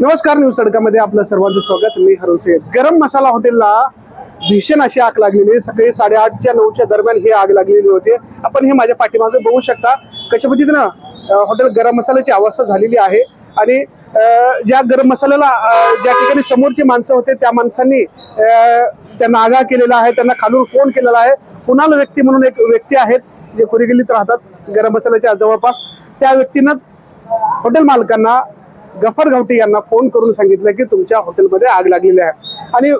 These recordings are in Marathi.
नमस्कार न्यूज सडकामध्ये आपलं सर्वांचं स्वागत. मी हरुण गरम मसाला हॉटेलला भीषण अशी आग लागलेली आहे. सकाळी साडेआठच्या नऊच्या दरम्यान ही आग लागलेली होती. आपण हे माझ्या पाठीमागे बघू शकता. कशा पद्धतीनं हॉटेल गरम मसाल्याची अवस्था झालेली आहे आणि ज्या गरम मसाल्याला ज्या ठिकाणी समोरचे माणसं होते त्या माणसांनी त्यांना आगाह केलेला आहे त्यांना खालून फोन केलेला आहे. कुणाल व्यक्ती म्हणून एक व्यक्ती आहेत जे कुरीगल्लीत राहतात गरम मसाल्याच्या जवळपास. त्या व्यक्तीनं हॉटेल मालकांना गफर गावटी यांना फोन करून सांगितलं की तुमच्या हॉटेलमध्ये आग लागलेली आहे. आणि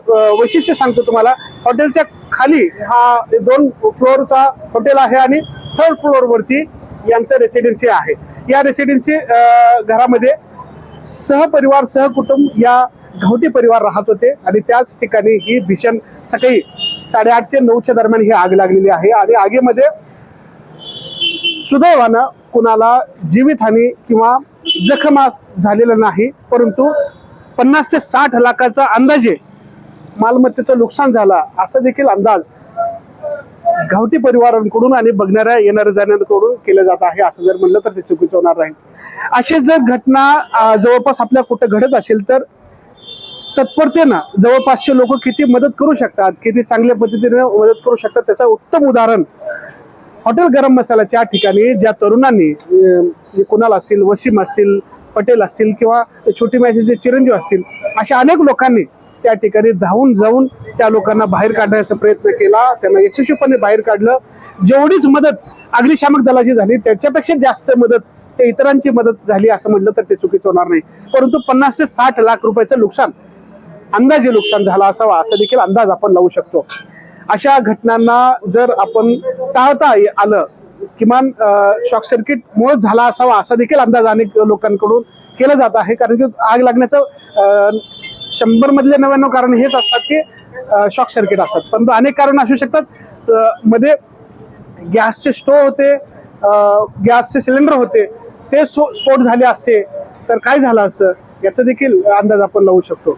वैशिष्ट्य सांगतो तुम्हाला हॉटेलच्या खाली हा दोन फ्लोअरचा हॉटेल आहे आणि थर्ड फ्लोअरवरती यांचं रेसिडेन्सी आहे. या रेसिडेन्सी घरामध्ये सहपरिवार सहकुटुंब या घावटी परिवार राहत होते आणि त्याच ठिकाणी ही भीषण सकाळी साडेआठ ते नऊच्या दरम्यान ही आग लागलेली आहे. आणि आगीमध्ये सुदैवानं कुणाला जीवितहानी किंवा जखमास झालेलं नाही परंतु पन्नास ते साठ लाखाचा अंदाजे मालमत्तेचं नुकसान झाला असा देखील अंदाज गावठी परिवारांकडून आणि बघणाऱ्या येणाऱ्या जाणाऱ्यांकडून केलं जात आहे असं जर म्हणलं तर ते चुकीचं होणार नाही. अशी जर घटना जवळपास आपल्या कुठं घडत असेल तर तत्परतेनं जवळपासचे लोक किती मदत करू शकतात किती चांगल्या पद्धतीने मदत करू शकतात त्याचं उत्तम उदाहरण हॉटेल गरम मसाल्याच्या ठिकाणी ज्या तरुणांनी कुणाल असतील वसीम असतील पटेल असतील किंवा छोटी मॅचेचे चिरंजीव असतील अशा अनेक लोकांनी त्या ठिकाणी धावून जाऊन त्या लोकांना बाहेर काढण्याचा प्रयत्न केला. त्यांना यशस्वीपणे बाहेर काढलं. जेवढीच मदत अग्निशामक दलाची झाली त्याच्यापेक्षा जास्त मदत ते इतरांची मदत झाली असं म्हटलं तर ते चुकीचं होणार नाही. परंतु पन्नास ते साठ लाख रुपयाचं नुकसान अंदाजे नुकसान झाला असावा असा देखील अंदाज आपण लावू शकतो. अशा घटनांना जर आपण टाळता ये- आलं किमान शॉर्ट सर्किट मुळे झाला असावा असा देखील अंदाज अनेक लोकांकडून केला जात आहे. कारण की आग लागण्याचं शंभर मधले नव्याण्णव कारण हेच असतात की शॉर्ट सर्किट असतात. परंतु अनेक कारण असू शकतात. मध्ये गॅसचे स्टोव होते गॅसचे सिलेंडर होते ते सो- स्फोट झाले असते तर काय झालं असं याचा देखील अंदाज आपण लावू शकतो.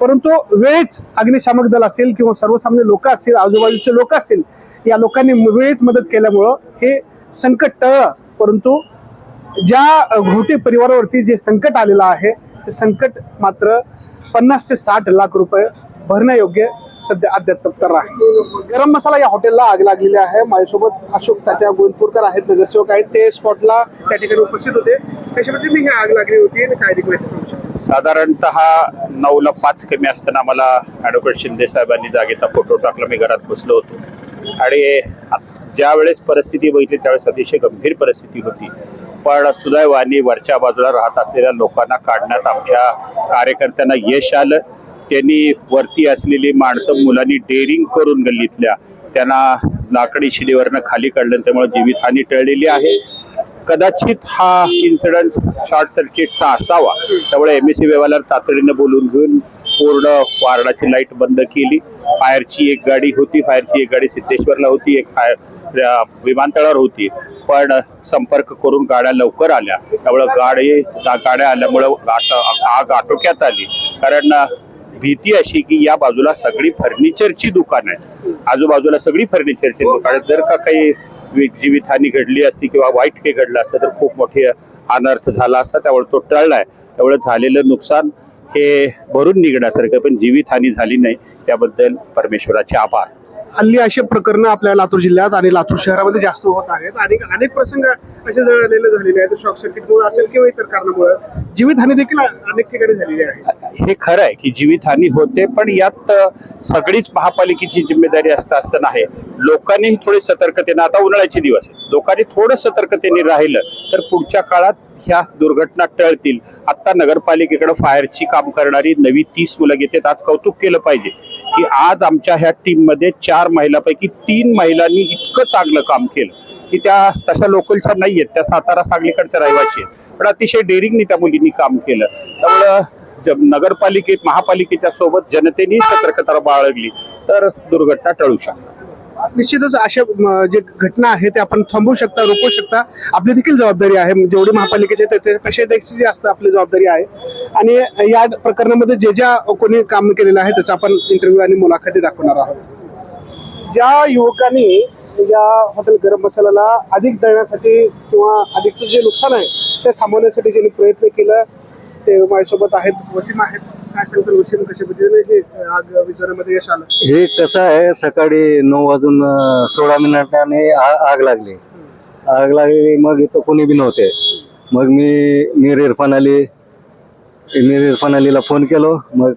परंतु वेळेच अग्निशामक दल असेल किंवा सर्वसामान्य लोक असतील आजूबाजूचे लोक असतील या लोकांनी वेळेच मदत केल्यामुळं हे संकट टळ परंतु ज्या घोटे परिवारावरती जे संकट आलेलं आहे ते संकट मात्र पन्नास ते साठ लाख रुपये भरण्यायोग्य सध्या अद्याप तर आहे. गरम मसाला या हॉटेलला आग लागलेली आहे. माझ्यासोबत अशोक तात्या गोविंदपूरकर आहेत नगरसेवक आहेत. ते स्पॉटला त्या ठिकाणी उपस्थित होते. त्याच्यामध्ये मी ही आग लागली होती आणि काय देखील सांगू शकतो. साधारणतः नऊला पाच कमी असताना मला ॲडव्होकेट शिंदे साहेबांनी जागेचा फोटो टाकला. मी घरात बसलो होतो. आणि ज्या वेळेस परिस्थिती बघितली त्यावेळेस अतिशय गंभीर परिस्थिती होती. पण सुदैवाने वरच्या बाजूला राहत असलेल्या लोकांना काढण्यात आमच्या कार्यकर्त्यांना यश आलं. त्यांनी वरती असलेली माणसं मुलांनी डेअरिंग करून गल्लीतल्या त्यांना लाकडी शिडीवरनं खाली काढलं त्यामुळे जीवितहानी टळलेली आहे. कदाचित हा इन्सिडन्स शॉर्ट सर्किटचा असावा. त्यामुळे एम एस सी व्यवहार तातडीनं बोलून घेऊन पूर्ण वार्डाची लाइट बंद केली. फायरची एक गाडी होती. फायरची एक गाडी सिद्धेश्वरला होती. एक फायर विमानतळावर होती. पण संपर्क करून गाड्या लवकर आल्या. त्यामुळं गाडी गाड्या आल्यामुळं आग आटोक्यात आली. कारण भीती अशी की या बाजूला सगळी फर्निचरची दुकानं आहेत. आजूबाजूला सगळी फर्निचरची दुकान आहेत. जर का काही जीवितहानी घडली असती किंवा वाईट काही घडलं असतं तर खूप मोठे अनर्थ झाला असता. त्यामुळे तो टळलाय. त्यामुळे झालेलं नुकसान हे भरून निघण्यासारखं पण जीवितहानी झाली नाही. त्याबद्दल परमेश्वराचे आभार. हल्ली असे प्रकरण आपल्या लातूर जिल्ह्यात आणि लातूर शहरामध्ये जास्त होत आहेत. आणि अनेक प्रसंग असे जळलेले झालेले आहेत शॉर्ट सर्किटमुळे असेल किंवा इतर कारणामुळे जीवितहानी देखील अनेक ठिकाणी झालेली आहे. हे खरं आहे की जीवितहानी होते पण यात सगळीच महापालिकेची जिम्मेदारी असतं असं नाही. लोकांनीही थोडी सतर्कतेनं आता उन्हाळ्याचे दिवस आहेत. लोकांनी थोडं सतर्कतेने राहिलं तर पुढच्या काळात ह्या दुर्घटना टळतील. आता नगरपालिकेकडे फायरची काम करणारी नवी तीस मुलं घेतात. आज कौतुक केलं पाहिजे की आज आमच्या ह्या टीममध्ये चार महिलापैकी तीन महिलांनी इतकं चांगलं काम केलं. की त्या तशा लोकलच्या नाही आहेत त्या सातारा सांगलीकडच्या रहिवाशी आहेत. पण अतिशय डेअरिंगनी त्या मुलींनी काम केलं. त्यामुळं नगरपालिकेत महापालिकेच्या सोबत जनतेने सतर्कता बाळगली तर दुर्घटना टळू शकतात. निश्चितच अशा जे घटना आहे ते आपण थांबवू शकता रोखू शकता. आपली देखील जबाबदारी आहे. जेवढी महापालिकेची आहे त्याची जी असतं आपली जबाबदारी आहे. आणि या प्रकरणामध्ये जे ज्या कोणी काम केलेलं आहे त्याचा आपण इंटरव्ह्यू आणि मुलाखती दाखवणार आहोत. ज्या युवकांनी या हॉटेल गरम मसाल्याला अधिक जळण्यासाठी किंवा अधिकचं जे नुकसान आहे ते थांबवण्यासाठी ज्यांनी प्रयत्न केलं ते माझ्यासोबत आहेत. वसीम आहेत. काय सांगतात वसीम कशा पद्धतीने हे आग यश आलं? हे कसं आहे सकाळी नऊ वाजून सोळा मिनिटाने आ- आग लागली. आग लागली मग इथं कोणी बी नव्हते. मग मी मीर इरफान अली मीर इरफान अलीला फोन केलो. मग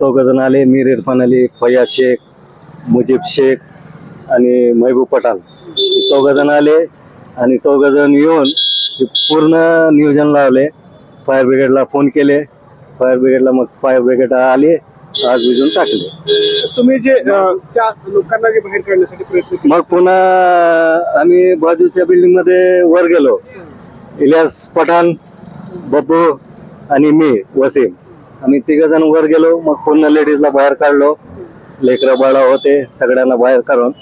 चौघ जण आले. मीर इरफान अली फयाज शेख मुजीब शेख आणि महबूब पठाण. चौघ जण आले आणि चौघ जण येऊन पूर्ण नियोजन लावले. फायर ब्रिगेडला फोन केले. फायर ब्रिगेडला मग फायर ब्रिगेड आले आग विजून टाकले. तुम्ही जे त्या लोकांना जे बाहेर काढण्यासाठी प्रयत्न मग पुन्हा आम्ही बाजूच्या बिल्डिंगमध्ये वर गेलो. इलियास पठाण बब्बू आणि मी वसीम. आम्ही तिघ जण वर गेलो. मग पुन्हा लेडीजला बाहेर काढलो. लेकरं बाळा होते सगळ्यांना बाहेर काढून.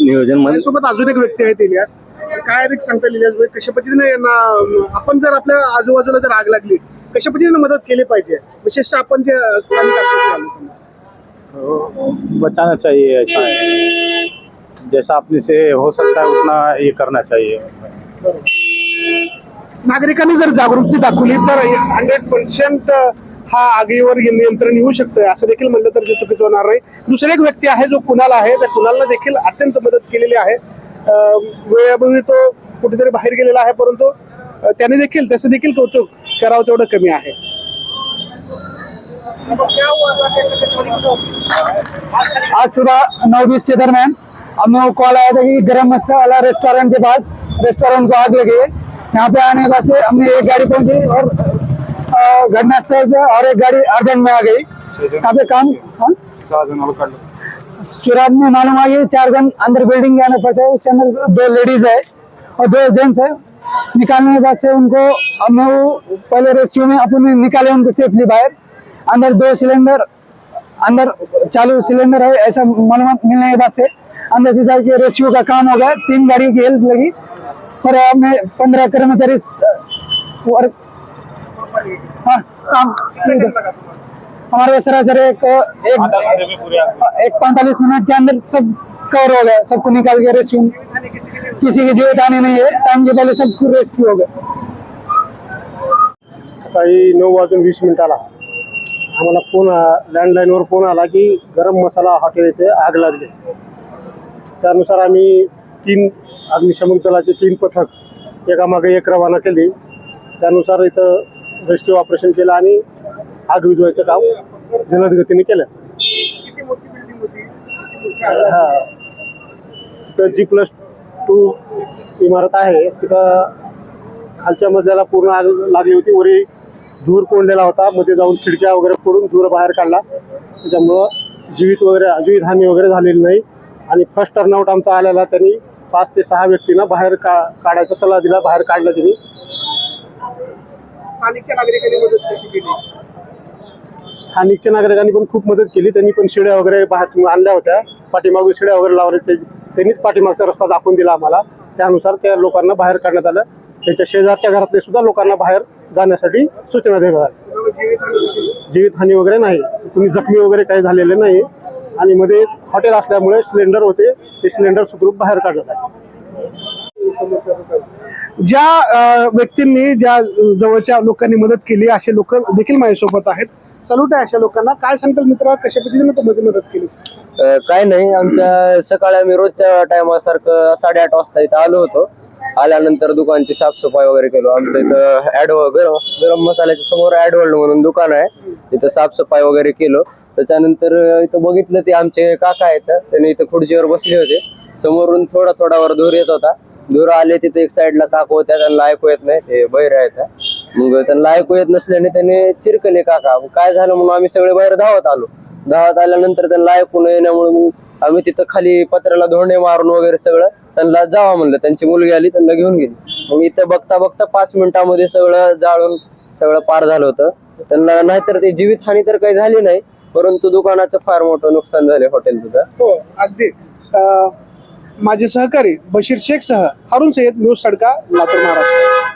नियोजनमध्ये माझ्यासोबत अजून एक व्यक्ती आहेत इलियास. काय अधिक सांगता इलियास भाई? कशा पद्धतीने यांना आपण जर आपल्या आजूबाजूला जर आग लागली कशा पद्धतीने मदत केली पाहिजे? विशेषतः आपण जे स्थानिक बचाना चाहिए ऐसा है. जैसा अपने से हो सकता है उतना ये करना चाहिए. नागरिकांनी जर जागृती दाखवली तर हंड्रेड पर्सेंट हा आगीवर नियंत्रण येऊ शकतं असं देखील म्हणलं तर ते चुकीचं होणार नाही. दुसरा एक व्यक्ती आहे जो कुणाल आहे त्या कुणालला देखील अत्यंत मदत केलेली आहे. अं, तो कुठेतरी बाहेर गेलेला आहे परंतु त्याने देखील त्याचं देखील कौतुक करावं तेवढं कमी आहे. आज सुबह नौ बीस के दरमियान हमें कॉल आया था कि गरम मसाला रेस्टोरेंट के पास. रेस्टोरेंट को आग लगी. है यहाँ पे आने के बाद से हमने एक गाड़ी पहुंची और घटनास्थल पे और एक गाड़ी अर्जेंट में आ गई। पे काम? हाँ? शुरुआत में मालूम हुआ कि चार जन अंदर बिल्डिंग के अंदर फंसे। उसके अंदर दो लेडीज़ है और दो जेंट्स है। निकालने के बाद से उनको हमने वो पहले रेस्क्यू में अपने निकाले उनको सेफली बाहर। अंदर दो सिलेंडर अंदर चालू सिलेंडर है ऐसा मालूम मिलने के बाद से अंदर से जाके रेस्क्यू का काम हो गया। तीन गाड़ियों की हेल्प लगी। और हमने पंद्रह कर्मचारी वर्क हाँ काम. हमारे सरासर एक एक एक पैंतालीस मिनट के अंदर सब कवर हो गया सबको निकाल के रेस्क्यू। किसी की जीवित हानि नहीं है टाइम के पहले सबको रेस्क्यू हो गया। सकाळी नऊ वाजून वीस मिनिटाला आम्हाला फोन लँडलाईनवर फोन आला की गरम मसाला हॉटेल येथे आग लागली. त्यानुसार आम्ही तीन अग्निशमन दलाचे तीन पथक एकामागे एक रवाना केली. त्यानुसार इथं रेस्क्यू ऑपरेशन केलं आणि आग विझवायचं काम जलद गतीने केलं हा. जी प्लस टू इमारत आहे. तिथं खालच्या मजल्याला पूर्ण आग लागली होती. वरी धूर कोंडलेला होता. मध्ये जाऊन खिडक्या वगैरे फोडून धूर बाहेर काढला. त्याच्यामुळं जीवित वगैरे जीवित हानी वगैरे झालेली नाही. आणि फर्स्ट टर्नआउट आमचा आलेला. त्यांनी पाच ते सहा व्यक्तींना बाहेर का काढायचा सल्ला दिला. बाहेर काढलं त्यांनी. स्थानिकच्या नागरिकांनी मदत कशी केली? स्थानिकच्या नागरिकांनी पण खूप मदत केली. त्यांनी पण शिड्या वगैरे आणल्या होत्या. पाठीमागून शिड्या वगैरे लावल्या त्यांनीच पाठीमागचा रस्ता दाखवून दिला आम्हाला. त्यानुसार त्या लोकांना बाहेर काढण्यात आलं. त्याच्या शेजारच्या घरातले सुद्धा लोकांना बाहेर जाण्यासाठी सूचना देण्यात आल्या. जीवितहानी वगैरे नाही. कुणी जखमी वगैरे काही झालेले नाही. आणि मध्ये हॉटेल असल्यामुळे सिलेंडर होते. ते सिलेंडर सुखरूप बाहेर काढण्यात आले. ज्या व्यक्तींनी ज्या जवळच्या लोकांनी मदत केली असे लोक देखील माझ्यासोबत आहेत. सलूट आहे अशा लोकांना. काय सांगताल मित्र कशा पद्धतीने तुम्ही मदत केली? काय नाही. आमच्या सकाळी आम्ही रोजच्या टायमासारखं साडेआठ वाजता इथं आलो होतो. आल्यानंतर दुकानची साफसफाई वगैरे केलो. आमचं इथं ऍडव गरम गरम मसाल्याच्या समोर ऍडवर्ल्ड म्हणून दुकान आहे. इथं साफसफाई वगैरे केलो. त्याच्यानंतर इथं बघितलं ते आमचे काका आहेत. त्यांनी इथं खुर्चीवर बसले होते. समोरून थोडा थोडावर धूर येत होता. दूर आले तिथे एक साईडला काका होत्या त्यांना ऐकू येत नाही ते बहिर आहेत. मग त्यांना ऐकू येत नसल्याने त्याने चिरकले काका मग काय झालं? म्हणून आम्ही सगळे बाहेर धावत आलो. धावत आल्यानंतर त्यांना ऐकू न येण्यामुळे मग आम्ही तिथं खाली पत्र्याला धोंडे मारून वगैरे सगळं त्यांना जावा म्हणलं. त्यांची मुलगी आली त्यांना घेऊन गेली. मग इथं बघता बघता पाच मिनिटामध्ये सगळं जाळून सगळं पार झालं होतं. त्यांना नाहीतर ते जीवितहानी तर काही झाली नाही परंतु दुकानाचं फार मोठं नुकसान झालं हॉटेल तुझं हो अगदी. माझे सहकारी बशीर शेख सह अरुण सय्यद न्यूज सडका लातूर महाराष्ट्र.